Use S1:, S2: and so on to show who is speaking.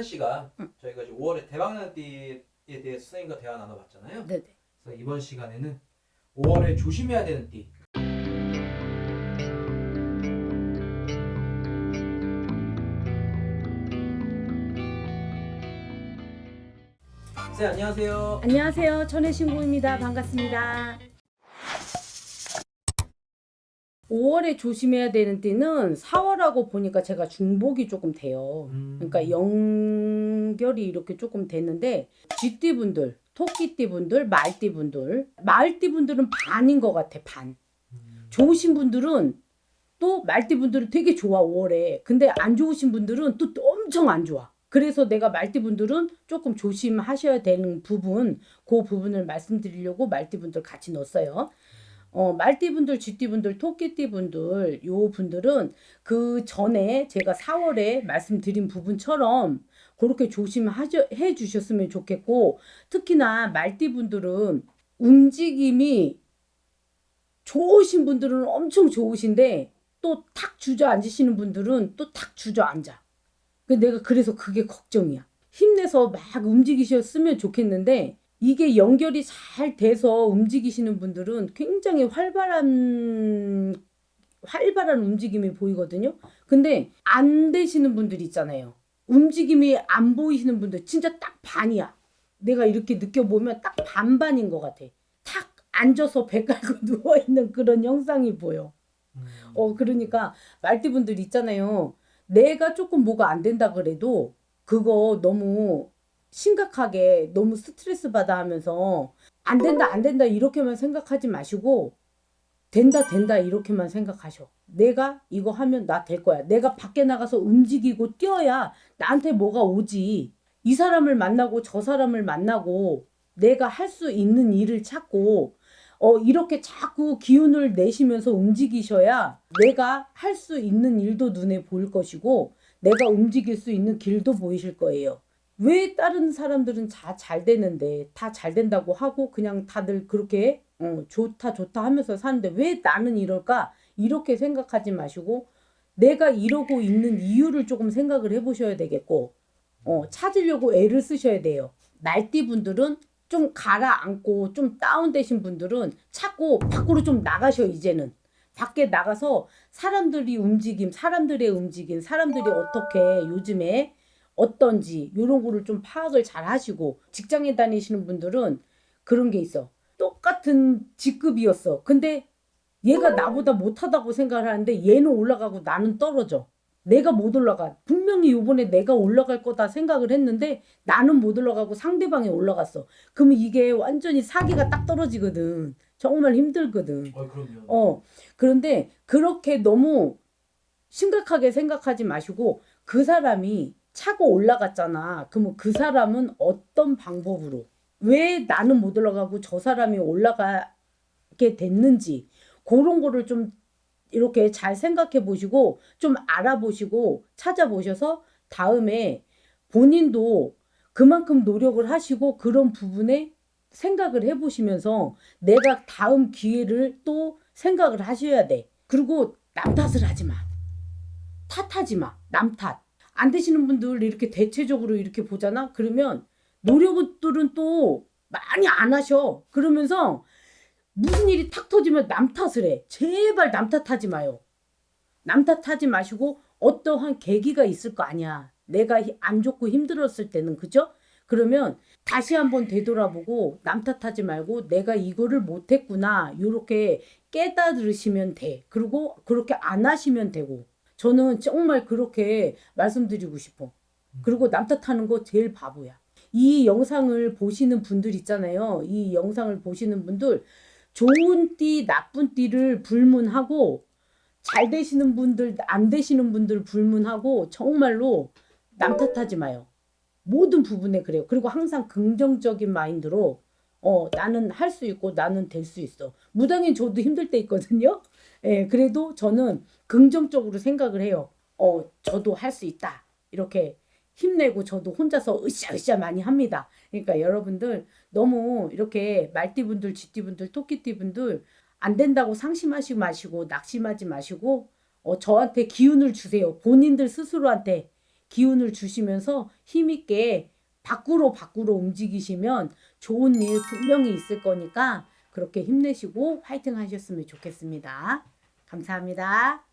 S1: 지난 시간
S2: 응.
S1: 저희가 이제 5월에 대박나는 띠에 대해서 선생님과 대화 나눠봤잖아요.
S2: 네네.
S1: 그래서 이번 시간에는 5월에 조심해야 되는 띠. 네, 안녕하세요.
S2: 안녕하세요. 천혜신고입니다. 반갑습니다. 5월에 조심해야 되는 띠는 4월하고 보니까 제가 중복이 조금 돼요.
S1: 음.
S2: 그러니까 연결이 이렇게 조금 됐는데 쥐띠 분들, 토끼띠 분들, 말띠 분들, 말띠 분들은 반인 것 같아 반.
S1: 음.
S2: 좋으신 분들은 또 말띠 분들은 되게 좋아 5월에. 근데 안 좋으신 분들은 또 엄청 안 좋아. 그래서 내가 말띠 분들은 조금 조심하셔야 되는 부분, 그 부분을 말씀드리려고 말띠 분들 같이 넣었어요. 어, 말띠 분들, 쥐띠 분들, 토끼띠 분들, 요 분들은 그 전에 제가 4월에 말씀드린 부분처럼 그렇게 조심해 주셨으면 좋겠고, 특히나 말띠 분들은 움직임이 좋으신 분들은 엄청 좋으신데 또 탁 주저앉으시는 분들은 또 탁 주저앉아. 그 내가 그래서 그게 걱정이야. 힘내서 막 움직이셨으면 좋겠는데 이게 연결이 잘 돼서 움직이시는 분들은 굉장히 활발한 활발한 움직임이 보이거든요. 근데 안 되시는 분들 있잖아요. 움직임이 안 보이시는 분들 진짜 딱 반이야. 내가 이렇게 느껴보면 딱 반반인 것 같아. 탁 앉아서 배 깔고 누워있는 그런 형상이 보여.
S1: 음.
S2: 어, 그러니까 말띠분들 있잖아요. 내가 조금 뭐가 안 된다 그래도 그거 너무 심각하게 너무 스트레스 받아 하면서 안 된다, 안 된다 이렇게만 생각하지 마시고 된다, 된다 이렇게만 생각하셔. 내가 이거 하면 나 될 거야. 내가 밖에 나가서 움직이고 뛰어야 나한테 뭐가 오지. 이 사람을 만나고 저 사람을 만나고 내가 할 수 있는 일을 찾고 어, 이렇게 자꾸 기운을 내시면서 움직이셔야 내가 할 수 있는 일도 눈에 보일 것이고 내가 움직일 수 있는 길도 보이실 거예요. 왜 다른 사람들은 다 잘 되는데 다 잘 된다고 하고 그냥 다들 그렇게 어, 좋다 좋다 하면서 사는데 왜 나는 이럴까? 이렇게 생각하지 마시고 내가 이러고 있는 이유를 조금 생각을 해보셔야 되겠고 어, 찾으려고 애를 쓰셔야 돼요. 날띠 분들은 좀 가라앉고 좀 다운되신 분들은 찾고 밖으로 좀 나가셔 이제는 밖에 나가서 사람들이 움직임 사람들의 움직임 사람들이 어떻게 요즘에 어떤지 이런 거를 좀 파악을 잘 하시고 직장에 다니시는 분들은 그런 게 있어 똑같은 직급이었어 근데 얘가 나보다 못하다고 생각을 하는데 얘는 올라가고 나는 떨어져 내가 못 올라가. 분명히 요번에 내가 올라갈 거다 생각을 했는데 나는 못 올라가고 상대방이 올라갔어. 그러면 이게 완전히 사기가 딱 떨어지거든. 정말 힘들거든.
S1: 어, 그럼요.
S2: 어. 그런데 그렇게 너무 심각하게 생각하지 마시고 그 사람이 차고 올라갔잖아. 그러면 그 사람은 어떤 방법으로 왜 나는 못 올라가고 저 사람이 올라가게 됐는지 그런 거를 좀 이렇게 잘 생각해 보시고 좀 알아보시고 찾아보셔서 다음에 본인도 그만큼 노력을 하시고 그런 부분에 생각을 해 보시면서 내가 다음 기회를 또 생각을 하셔야 돼. 그리고 남 탓을 하지 마. 탓하지 마. 남 탓. 안 되시는 분들 이렇게 대체적으로 이렇게 보잖아. 그러면 노력들은 또 많이 안 하셔. 그러면서 무슨 일이 탁 터지면 남 탓을 해. 제발 남 탓하지 마요. 남 탓하지 마시고 어떠한 계기가 있을 거 아니야. 내가 히- 안 좋고 힘들었을 때는 그죠? 그러면 다시 한번 되돌아보고 남 탓하지 말고 내가 이거를 못했구나. 요렇게 깨달으시면 돼. 그리고 그렇게 안 하시면 되고. 저는 정말 그렇게 말씀드리고 싶어. 그리고 남 탓하는 거 제일 바보야. 이 영상을 보시는 분들 있잖아요. 이 영상을 보시는 분들 좋은 띠, 나쁜 띠를 불문하고 잘 되시는 분들, 안 되시는 분들 불문하고 정말로 남 탓하지 마요. 모든 부분에 그래요. 그리고 항상 긍정적인 마인드로 어, 나는 할 수 있고 나는 될 수 있어. 무당인 저도 힘들 때 있거든요. 예, 그래도 저는 긍정적으로 생각을 해요. 어, 저도 할 수 있다. 이렇게 힘내고 저도 혼자서 으쌰으쌰 많이 합니다. 그러니까 여러분들 너무 이렇게 말띠분들, 쥐띠분들, 토끼띠분들 안 된다고 상심하지 마시고 낙심하지 마시고 어, 저한테 기운을 주세요. 본인들 스스로한테 기운을 주시면서 힘있게 밖으로 밖으로 움직이시면 좋은 일 분명히 있을 거니까 그렇게 힘내시고 화이팅 하셨으면 좋겠습니다. 감사합니다.